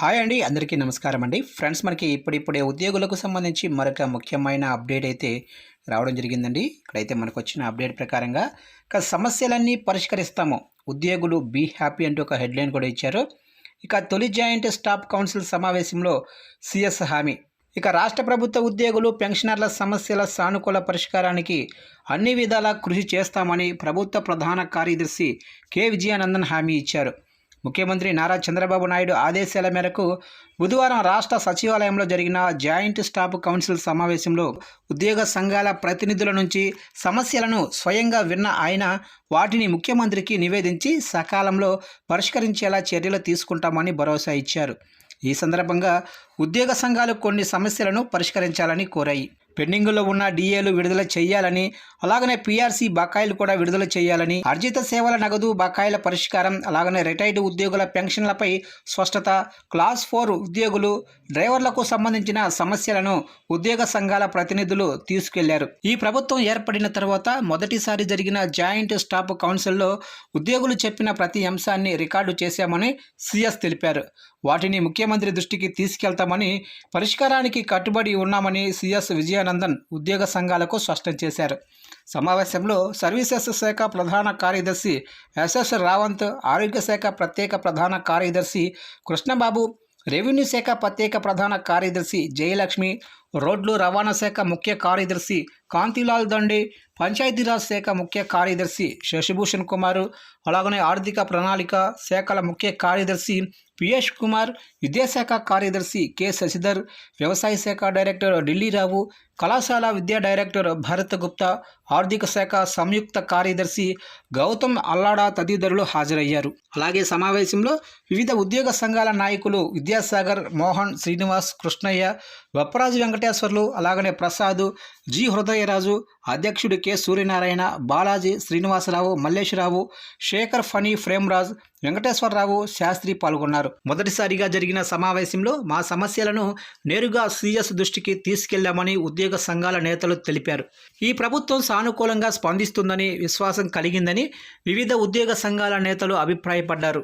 Hi అండి అందరికీ నమస్కారం అండి. ఫ్రెండ్స్ మనకి ఇప్పుడిప్పుడే ఉద్యోగులకు సంబంధించి మరొక ముఖ్యమైన అప్డేట్ అయితే రావడం జరిగిందండి. ఇక్కడైతే మనకు వచ్చిన అప్డేట్ ప్రకారంగా ఇక సమస్యలన్నీ పరిష్కరిస్తాము. ఉద్యోగులు బీ హ్యాపీ అంటూ ఒక హెడ్లైన్ కూడా ఇచ్చారు. ఇక తొలి జాయింట్ స్టాఫ్ కౌన్సిల్ సమావేశంలో సిఎస్ హామీ. ఇక రాష్ట్ర ప్రభుత్వ ఉద్యోగులు పెన్షనర్ల సమస్యల సానుకూల పరిష్కారానికి అన్ని విధాలా కృషి చేస్తామని ప్రభుత్వ ప్రధాన కార్యదర్శి కె. విజయానందన్ హామీ ఇచ్చారు. ముఖ్యమంత్రి నారా చంద్రబాబు నాయుడు ఆదేశాల మేరకు బుధవారం రాష్ట్ర సచివాలయంలో జరిగిన జాయింట్ స్టాఫ్ కౌన్సిల్ సమావేశంలో ఉద్యోగ సంఘాల ప్రతినిధుల నుంచి సమస్యలను స్వయంగా విన్న ఆయన వాటిని ముఖ్యమంత్రికి నివేదించి సకాలంలో పరిష్కరించేలా చర్యలు తీసుకుంటామని భరోసా ఇచ్చారు. ఈ సందర్భంగా ఉద్యోగ సంఘాలు కొన్ని సమస్యలను పరిష్కరించాలని కోరాయి. పెండింగులో ఉన్న డిఏలు విడుదల చేయాలని అలాగనే పీఆర్సీ బకాయిలు కూడా విడుదల చేయాలని అర్జిత సేవల నగదు బకాయిల పరిష్కారం అలాగనే రిటైర్డ్ ఉద్యోగుల పెన్షన్లపై స్పష్టత క్లాస్ ఫోర్ ఉద్యోగులు డ్రైవర్లకు సంబంధించిన సమస్యలను ఉద్యోగ సంఘాల ప్రతినిధులు తీసుకెళ్ళారు. ఈ ప్రభుత్వం ఏర్పడిన తర్వాత మొదటిసారి జరిగిన జాయింట్ స్టాఫ్ కౌన్సిల్లో ఉద్యోగులు చెప్పిన ప్రతి అంశాన్ని రికార్డు చేశామని సిఎస్ తెలిపారు. వాటిని ముఖ్యమంత్రి దృష్టికి తీసుకెళ్తామని పరిష్కారానికి కట్టుబడి ఉన్నామని సిఎస్ విజయానందన్ ఉద్యోగ సంఘాలకు స్పష్టం చేశారు. సమావేశంలో సర్వీసెస్ శాఖ ప్రధాన కార్యదర్శి ఎస్ఎస్ రావంత్ ఆరోగ్య శాఖ ప్రత్యేక ప్రధాన కార్యదర్శి కృష్ణబాబు రెవెన్యూ శాఖ ప్రత్యేక ప్రధాన కార్యదర్శి జయలక్ష్మి రోడ్లు రవాణా శాఖ ముఖ్య కార్యదర్శి కాంతిలాల్ దండే పంచాయతీరాజ్ శాఖ ముఖ్య కార్యదర్శి శశిభూషణ్ కుమార్ అలాగనే ఆర్థిక ప్రణాళిక శాఖల ముఖ్య కార్యదర్శి పిఎస్ కుమార్ విద్యాశాఖ కార్యదర్శి కె శశిధర్ వ్యవసాయ శాఖ డైరెక్టర్ ఢిల్లీరావు కళాశాల విద్యా డైరెక్టర్ భరత్ గుప్తా ఆర్థిక శాఖ సంయుక్త కార్యదర్శి గౌతమ్ అల్లాడా తదితరులు హాజరయ్యారు. అలాగే సమావేశంలో వివిధ ఉద్యోగ సంఘాల నాయకులు విద్యాసాగర్ మోహన్ శ్రీనివాస్ కృష్ణయ్య వప్పరాజు వెంకటేశ్వర్లు అలాగనే ప్రసాద్ జి. హృదయరాజు అధ్యక్షుడు కె. సూర్యనారాయణ బాలాజీ శ్రీనివాసరావు మల్లేశ్వరరావు శేఖర్ ఫనీ ఫ్రేమ్రాజ్ వెంకటేశ్వరరావు శాస్త్రి పాల్గొన్నారు. మొదటిసారిగా జరిగిన సమావేశంలో మా సమస్యలను నేరుగా సీఎస్ దృష్టికి తీసుకెళ్ళామని ఉద్యోగ సంఘాల నేతలు తెలిపారు. ఈ ప్రభుత్వం సానుకూలంగా స్పందిస్తుందని విశ్వాసం కలిగిందని వివిధ ఉద్యోగ సంఘాల నేతలు అభిప్రాయపడ్డారు.